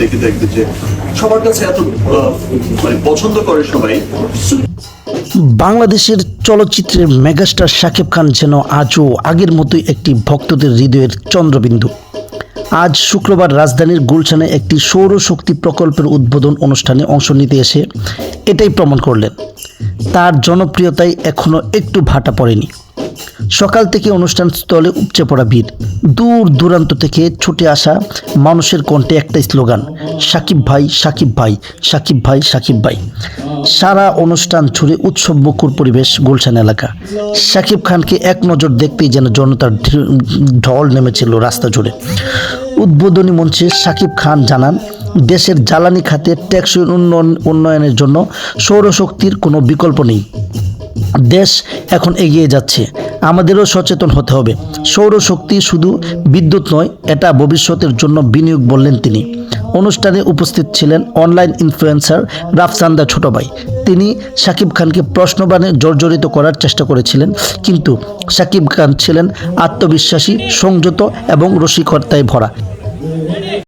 দেখে দেখবে যে সবার কাছে এত মানে পছন্দ করে সবাই। বাংলাদেশের চলচ্চিত্রের মেগাস্টার শাকিব খান যেন আজও আগের মতোই একটি ভক্তদের হৃদয়ের চন্দ্রবিন্দু। আজ শুক্রবার রাজধানীর গুলশানে একটি সৌরশক্তি প্রকল্পের উদ্বোধন অনুষ্ঠানে অংশ নিতে এসে এটাই প্রমাণ করলেন। তার জনপ্রিয়তায় এখনও একটু ভাটা পড়েনি। সকাল থেকে অনুষ্ঠান স্থলে উপচে পড়া ভিড়। দূর দূরান্ত থেকে ছুটে আসা মানুষের কণ্ঠে একটাই স্লোগান, সাকিব ভাই সাকিব ভাই সাকিব ভাই সাকিব ভাই। সারা অনুষ্ঠান ছুড়ে উৎসব মুখর পরিবেশ গুলশান এলাকা। সাকিব খানকে এক নজর দেখতেই যেন জনতার ঢল নেমেছিল রাস্তা জুড়ে। উদ্বোধনী মঞ্চে সাকিব খান জানান, দেশের জ্বালানি খাতে টেকসই উন্নয়ন, উন্নয়নের জন্য সৌরশক্তির কোনো বিকল্প নেই। দেশ এখন এগিয়ে যাচ্ছে। আমাদেরও সচেতন হতে হবে। সৌরশক্তি শুধু বিদ্যুৎ নয়, এটা ভবিষ্যতের জন্য বিনিয়োগ বললেন তিনি। অনুষ্ঠানে উপস্থিত ছিলেন অনলাইন ইনফ্লুয়েন্সার রাফসান্দা ছোট ভাই তিনি সাকিব খানকে প্রশ্নবাণে জর্জরিত করার চেষ্টা করেছিলেন, কিন্তু সাকিব খান ছিলেন আত্মবিশ্বাসী, সংযত এবং রসিকর্তায় ভরা।